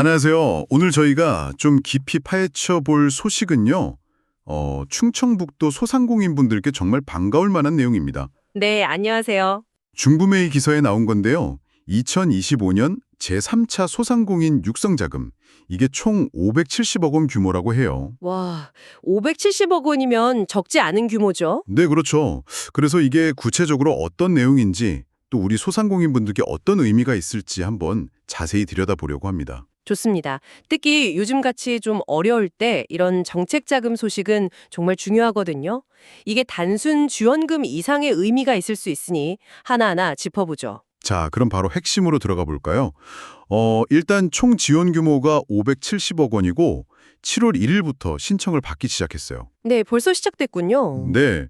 안녕하세요. 오늘 저희가 좀 깊이 파헤쳐 볼 소식은요. 어, 충청북도 소상공인분들께 정말 반가울 만한 내용입니다. 네, 안녕하세요. 중부메이 기사에 나온 건데요. 2025년 제3차 소상공인 육성자금. 이게 총 570억 원 규모라고 해요. 와, 570억 원이면 적지 않은 규모죠? 네, 그렇죠. 그래서 이게 구체적으로 어떤 내용인지 또 우리 소상공인분들께 어떤 의미가 있을지 한번 자세히 들여다보려고 합니다. 좋습니다. 특히 요즘같이 좀 어려울 때 이런 정책 자금 소식은 정말 중요하거든요. 이게 단순 지원금 이상의 의미가 있을 수 있으니 하나하나 짚어보죠. 자, 그럼 바로 핵심으로 들어가 볼까요? 어, 일단 총 지원 규모가 570억 원이고 7월 1일부터 신청을 받기 시작했어요. 네, 벌써 시작됐군요. 네.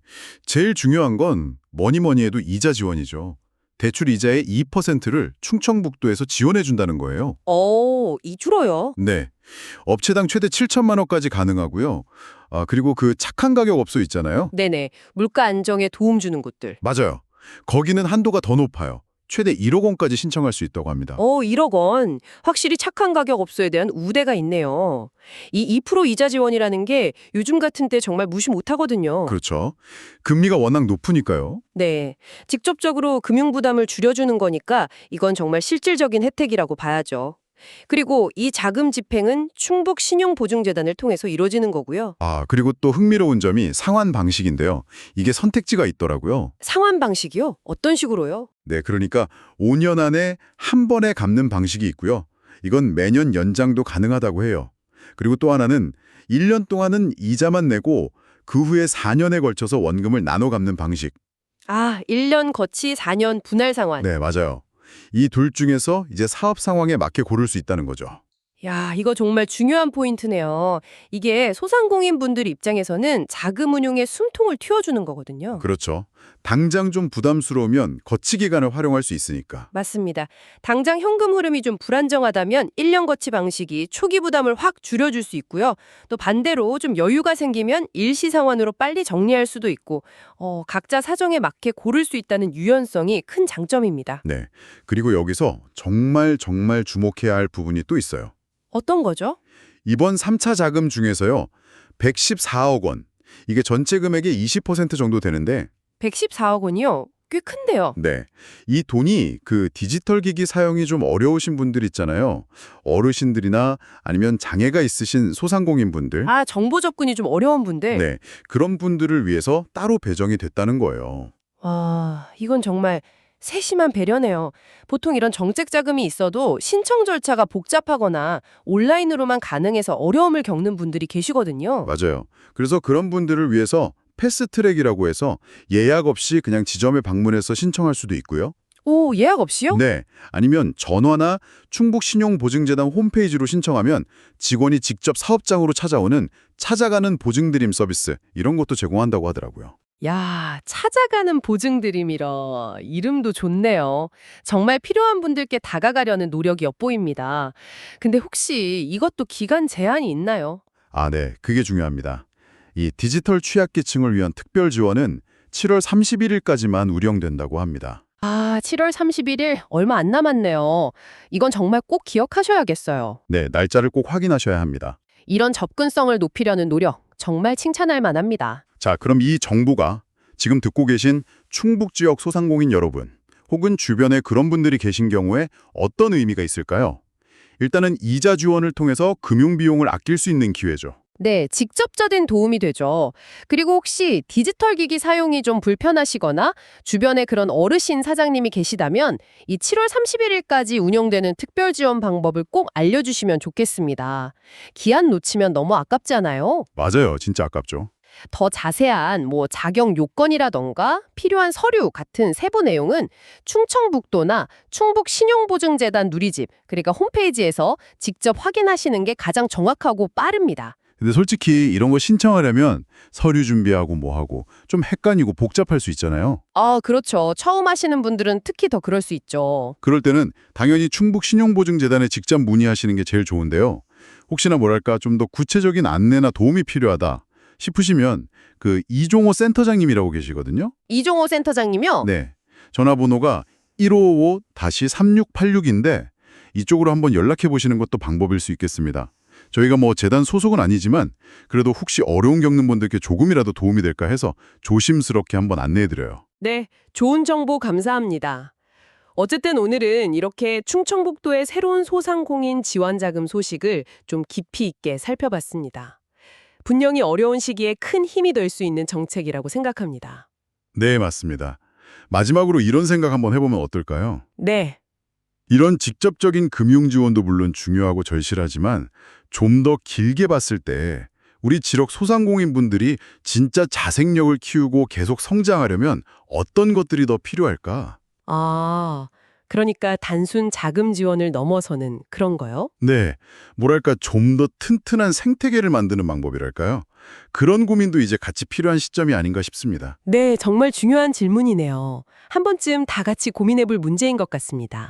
제일 중요한 건 뭐니 뭐니 해도 이자 지원이죠. 대출 이자의 2%를 충청북도에서 지원해 준다는 거예요. 어, 이 줄어요? 네. 업체당 최대 7천만 원까지 가능하고요. 아, 그리고 그 착한 가격 업소 있잖아요. 네네, 물가 안정에 도움 주는 곳들. 맞아요. 거기는 한도가 더 높아요. 최대 1억 원까지 신청할 수 있다고 합니다. 어, 1억 원. 확실히 착한 가격 업소에 대한 우대가 있네요. 이 2% 이자 지원이라는 게 요즘 같은 때 정말 무시 못하거든요. 그렇죠. 금리가 워낙 높으니까요. 네. 직접적으로 금융 부담을 줄여주는 거니까 이건 정말 실질적인 혜택이라고 봐야죠. 그리고 이 자금 집행은 충북 신용보증재단을 통해서 이루어지는 거고요. 아, 그리고 또 흥미로운 점이 상환 방식인데요. 이게 선택지가 있더라고요. 상환 방식이요? 어떤 식으로요? 네, 그러니까 5년 안에 한 번에 갚는 방식이 있고요. 이건 매년 연장도 가능하다고 해요. 그리고 또 하나는 1년 동안은 이자만 내고 그 후에 4년에 걸쳐서 원금을 나눠 갚는 방식. 아, 1년 거치 4년 분할 상환. 네, 맞아요. 이 둘 중에서 이제 사업 상황에 맞게 고를 수 있다는 거죠. 야, 이거 정말 중요한 포인트네요. 이게 소상공인 분들 입장에서는 자금 운용에 숨통을 틔워주는 거거든요. 그렇죠. 당장 좀 부담스러우면 거치 기간을 활용할 수 있으니까. 맞습니다. 당장 현금 흐름이 좀 불안정하다면 1년 거치 방식이 초기 부담을 확 줄여줄 수 있고요. 또 반대로 좀 여유가 생기면 일시 상환으로 빨리 정리할 수도 있고 어, 각자 사정에 맞게 고를 수 있다는 유연성이 큰 장점입니다. 네. 그리고 여기서 정말 정말 주목해야 할 부분이 또 있어요. 어떤 거죠? 이번 3차 자금 중에서요. 114억 원. 이게 전체 금액의 20% 정도 되는데 114억 원이요? 꽤 큰데요. 네. 이 돈이 그 디지털 기기 사용이 좀 어려우신 분들 있잖아요. 어르신들이나 아니면 장애가 있으신 소상공인 분들. 아, 정보 접근이 좀 어려운 분들. 네. 그런 분들을 위해서 따로 배정이 됐다는 거예요. 와, 이건 정말 세심한 배려네요. 보통 이런 정책 자금이 있어도 신청 절차가 복잡하거나 온라인으로만 가능해서 어려움을 겪는 분들이 계시거든요. 맞아요. 그래서 그런 분들을 위해서 패스트트랙이라고 해서 예약 없이 그냥 지점에 방문해서 신청할 수도 있고요. 오, 예약 없이요? 네. 아니면 전화나 충북신용보증재단 홈페이지로 신청하면 직원이 직접 사업장으로 찾아오는 찾아가는 보증드림 서비스 이런 것도 제공한다고 하더라고요. 야, 찾아가는 보증드림이라 이름도 좋네요. 정말 필요한 분들께 다가가려는 노력이 엿보입니다. 근데 혹시 이것도 기간 제한이 있나요? 아, 네. 그게 중요합니다. 이 디지털 취약계층을 위한 특별 지원은 7월 31일까지만 운영된다고 합니다. 아, 7월 31일 얼마 안 남았네요. 이건 정말 꼭 기억하셔야겠어요. 네, 날짜를 꼭 확인하셔야 합니다. 이런 접근성을 높이려는 노력 정말 칭찬할 만합니다. 자, 그럼 이 정보가 지금 듣고 계신 충북 지역 소상공인 여러분 혹은 주변에 그런 분들이 계신 경우에 어떤 의미가 있을까요? 일단은 이자 지원을 통해서 금융 비용을 아낄 수 있는 기회죠. 네, 직접적인 도움이 되죠. 그리고 혹시 디지털 기기 사용이 좀 불편하시거나 주변에 그런 어르신 사장님이 계시다면 이 7월 31일까지 운영되는 특별 지원 방법을 꼭 알려주시면 좋겠습니다. 기한 놓치면 너무 아깝잖아요. 맞아요. 진짜 아깝죠. 더 자세한 뭐 자격 요건이라던가 필요한 서류 같은 세부 내용은 충청북도나 충북신용보증재단 누리집 그러니까 홈페이지에서 직접 확인하시는 게 가장 정확하고 빠릅니다. 근데 솔직히 이런 거 신청하려면 서류 준비하고 뭐 하고 좀 헷갈리고 복잡할 수 있잖아요. 아, 그렇죠. 처음 하시는 분들은 특히 더 그럴 수 있죠. 그럴 때는 당연히 충북신용보증재단에 직접 문의하시는 게 제일 좋은데요. 혹시나 뭐랄까 좀 더 구체적인 안내나 도움이 필요하다 싶으시면 그 이종호 센터장님이라고 계시거든요. 이종호 센터장님요? 네. 전화번호가 1555-3686인데 이쪽으로 한번 연락해 보시는 것도 방법일 수 있겠습니다. 저희가 뭐 재단 소속은 아니지만 그래도 혹시 어려움 겪는 분들께 조금이라도 도움이 될까 해서 조심스럽게 한번 안내해 드려요. 네, 좋은 정보 감사합니다. 어쨌든 오늘은 이렇게 충청북도의 새로운 소상공인 지원자금 소식을 좀 깊이 있게 살펴봤습니다. 분명히 어려운 시기에 큰 힘이 될 수 있는 정책이라고 생각합니다. 네, 맞습니다. 마지막으로 이런 생각 한번 해보면 어떨까요? 네, 이런 직접적인 금융 지원도 물론 중요하고 절실하지만 좀 더 길게 봤을 때 우리 지역 소상공인분들이 진짜 자생력을 키우고 계속 성장하려면 어떤 것들이 더 필요할까? 아, 그러니까 단순 자금 지원을 넘어서는 그런 거요? 네, 뭐랄까 좀 더 튼튼한 생태계를 만드는 방법이랄까요? 그런 고민도 이제 같이 필요한 시점이 아닌가 싶습니다. 네, 정말 중요한 질문이네요. 한 번쯤 다 같이 고민해 볼 문제인 것 같습니다.